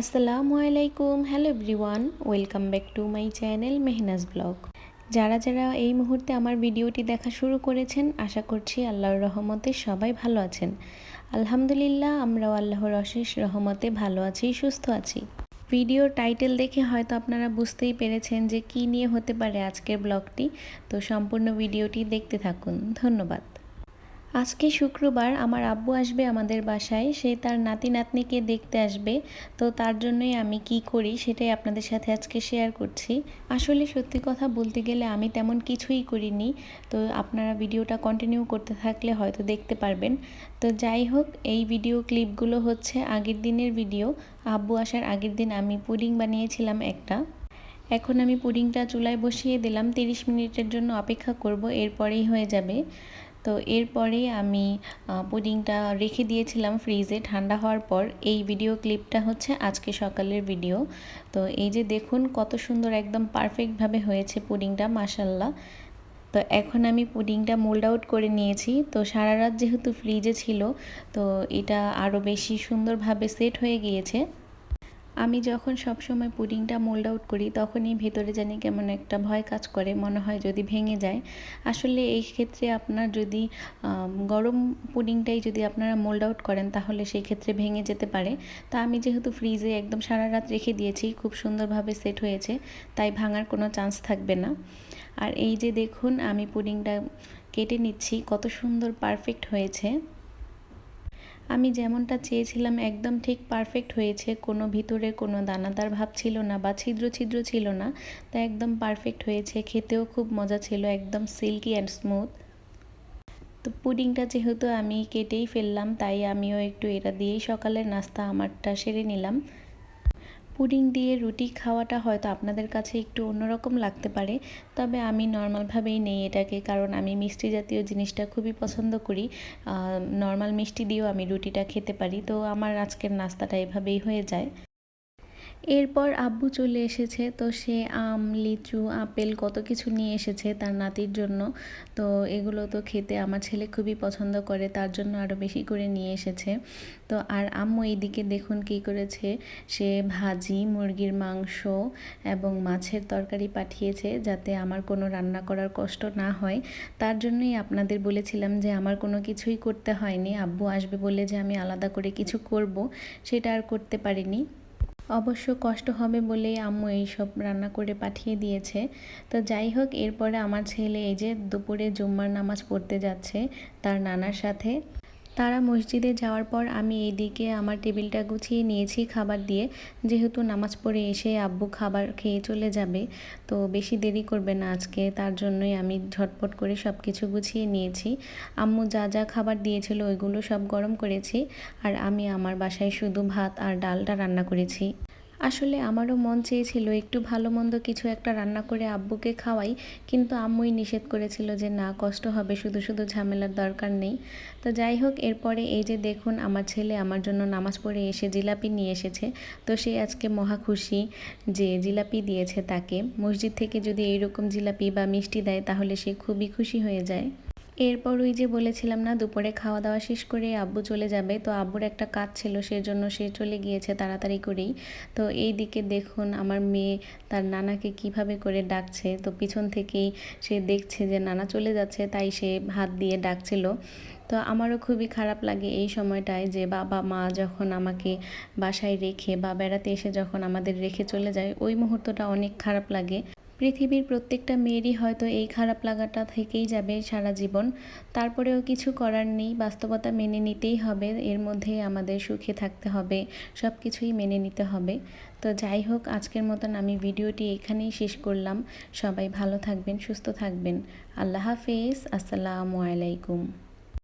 আসসালামু আলাইকুম, hello everyone, welcome back to my channel Mehnaz blog. যারা যারা এই মুহূর্তে আমার ভিডিওটি দেখা শুরু করেছেন, আশা করছি আল্লাহর রহমতে সবাই ভালো আছেন। আলহামদুলিল্লাহ, আমরাও আল্লাহর অশেষ রহমতে ভালো আছি, সুস্থ আছি। ভিডিওর টাইটেল দেখে হয়তো আপনারা বুঝতেই পেরেছেন যে কি নিয়ে হতে পারে আজকের ব্লগটি। তো সম্পূর্ণ ভিডিওটি দেখতে থাকুন। ধন্যবাদ। আজকে শুক্রবার আমার আব্বু আসবে আমাদের বাসায়, সে তার নাতি নাতনিকে দেখতে আসবে। তো তার জন্যই আমি কি করি সেটাই আপনাদের সাথে আজকে শেয়ার করছি। আসলে সত্যি কথা বলতে গেলে আমি তেমন কিছুই করিনি। তো আপনারা ভিডিওটা কন্টিনিউ করতে থাকলে হয়তো দেখতে পারবেন। তো যাই হোক, এই ভিডিও ক্লিপগুলো হচ্ছে আগের দিনের ভিডিও আব্বু আসার আগের দিন আমি পুডিং বানিয়েছিলাম একটা। এখন আমি পুডিংটা চুলায় বসিয়ে দিলাম, তিরিশ মিনিটের জন্য অপেক্ষা করব, এরপরেই হয়ে যাবে। তো এরপরে আমি পুডিংটা রেখে দিয়েছিলাম ফ্রিজে, ঠান্ডা হওয়ার পর। এই ভিডিও ক্লিপটা হচ্ছে আজকে সকালের ভিডিও তো এই যে দেখুন কত সুন্দর একদম পারফেক্টভাবে হয়েছে পুডিংটা মাসাল্লাহ তো এখন আমি পুডিংটা মোল্ড আউট করে নিয়েছি। তো সারা রাত যেহেতু ফ্রিজে ছিল, তো এটা আরও বেশি সুন্দরভাবে সেট হয়ে গিয়েছে। আমি যখন সবসময় পুডিংটা মোল্ড আউট করি, তখনই ভেতরে জানি কেমন একটা ভয় কাজ করে, মনে হয় যদি ভেঙে যায়। আসলে এই ক্ষেত্রে আপনার যদি গরম পুডিংটাই যদি আপনারা মোল্ড আউট করেন, তাহলে সেই ক্ষেত্রে ভেঙে যেতে পারে। তা আমি যেহেতু ফ্রিজে একদম সারা রাত রেখে দিয়েছি, খুব সুন্দরভাবে সেট হয়েছে, তাই ভাঙার কোনো চান্স থাকবে না। আর এই যে দেখুন, আমি পুডিংটা কেটে নিচ্ছি, কত সুন্দর পারফেক্ট হয়েছে। আমি যেমনটা চেয়েছিলাম, একদম ঠিক পারফেক্ট হয়েছে। কোনো ভিতরে কোনো দানাদার ভাব ছিল না বা ছিদ্র ছিদ্র ছিল না, তা একদম পারফেক্ট হয়েছে। খেতেও খুব মজা ছিল, একদম সিল্কি অ্যান্ড স্মুথ তো পুডিংটা যেহেতু আমি কেটেই ফেললাম, তাই আমিও একটু এটা দিয়েই সকালের নাস্তা আমারটা সেরে নিলাম। পুডিং দিয়ে রুটি খাওয়াটা হয়তো আপনাদের কাছে একটু অন্যরকম লাগতে পারে, তবে আমি নর্মালভাবেই নেই এটাকে, কারণ আমি মিষ্টি জাতীয় জিনিসটা খুবই পছন্দ করি। নর্মাল মিষ্টি দিয়েও আমি রুটিটা খেতে পারি, তো আমার আজকের নাস্তাটা এভাবেই হয়ে যায়। এরপর আব্বু চলে এসেছে, তো সে আম, লিচু, আপেল কত কিছু নিয়ে এসেছে তার নাতির জন্য। তো এগুলো তো খেতে আমার ছেলে খুবই পছন্দ করে, তার জন্য আরও বেশি করে নিয়ে এসেছে। তো আর আম্মু এইদিকে দেখুন কি করেছে, সে ভাজি, মুরগির মাংস এবং মাছের তরকারি পাঠিয়েছে যাতে আমার কোনো রান্না করার কষ্ট না হয়। তার জন্যই আপনাদের বলেছিলাম যে আমার কোনো কিছুই করতে হয়নি। আব্বু আসবে বলে যে আমি আলাদা করে কিছু করব, সেটা আর করতে পারিনি। অবশ্য কষ্ট হবে বলেই আম্মু এইসব রান্না করে পাঠিয়ে দিয়েছে। তো যাই হোক, এরপরে আমার ছেলে এই যে দুপুরে জুম্মার নামাজ পড়তে যাচ্ছে তার নানার সাথে। তারা মসজিদে যাওয়ার পর আমি এইদিকে আমার টেবিলটা গুছিয়ে নিয়েছি খাবার দিয়ে। যেহেতু নামাজ পড়ে এসে আব্বু খাবার খেয়ে চলে যাবে, তো বেশি দেরি করবে না আজকে। তার জন্যই আমি ঝটপট করে সব কিছু গুছিয়ে নিয়েছি। আম্মু যা যা খাবার দিয়েছিল ওইগুলো সব গরম করেছি, আর আমি আমার বাসায় শুধু ভাত আর ডালটা রান্না করেছি। আসলে আমারও মন চেয়েছিল একটু ভালো মন্দ কিছু একটা রান্না করে আব্বুকে খাওয়াই, কিন্তু আম্মুই নিষেধ করেছিল যে না, কষ্ট হবে, শুধু শুধু ঝামেলার দরকার নেই। তো যাই হোক, এরপরে এই যে দেখুন, আমার ছেলে আমার জন্য নামাজ পড়ে এসে জিলাপি নিয়ে এসেছে। তো সে আজকে মহা খুশি যে জিলাপি দিয়েছে তাকে। মসজিদ থেকে যদি এইরকম জিলাপি বা মিষ্টি দেয়, তাহলে সে খুবই খুশি হয়ে যায়। এরপর ওই যে বলেছিলাম না, দুপুরে খাওয়া দাওয়া শেষ করে আব্বু চলে যাবে। তো আব্বুর একটা কাজ ছিল, সেজন্য সে চলে গিয়েছে তাড়াতাড়ি করেই। তো এই দিকে দেখুন আমার মেয়ে তার নানাকে কীভাবে করে ডাকছে। তো পিছন থেকেই সে দেখছে যে নানা চলে যাচ্ছে, তাই সে হাত দিয়ে ডাকছিল। তো আমারও খুবই খারাপ লাগে এই সময়টায় যে বাবা, মা যখন আমাকে বাসায় রেখে বা বেড়াতে এসে যখন আমাদের রেখে চলে যায়, ওই মুহূর্তটা অনেক খারাপ লাগে। পৃথিবীর প্রত্যেকটা মেয়েরই হয়তো এই খারাপ লাগাটা থেকেই যাবে সারা জীবন। তারপরেও কিছু করার নেই, বাস্তবতা মেনে নিতেই হবে, এর মধ্যে আমাদের সুখে থাকতে হবে সব কিছুই মেনে নিতে হবে। তো যাই হোক, আজকের মতন আমি ভিডিওটি এখানেই শেষ করলাম। সবাই ভালো থাকবেন, সুস্থ থাকবেন। আল্লাহ হাফেজ, আসসালামু আলাইকুম।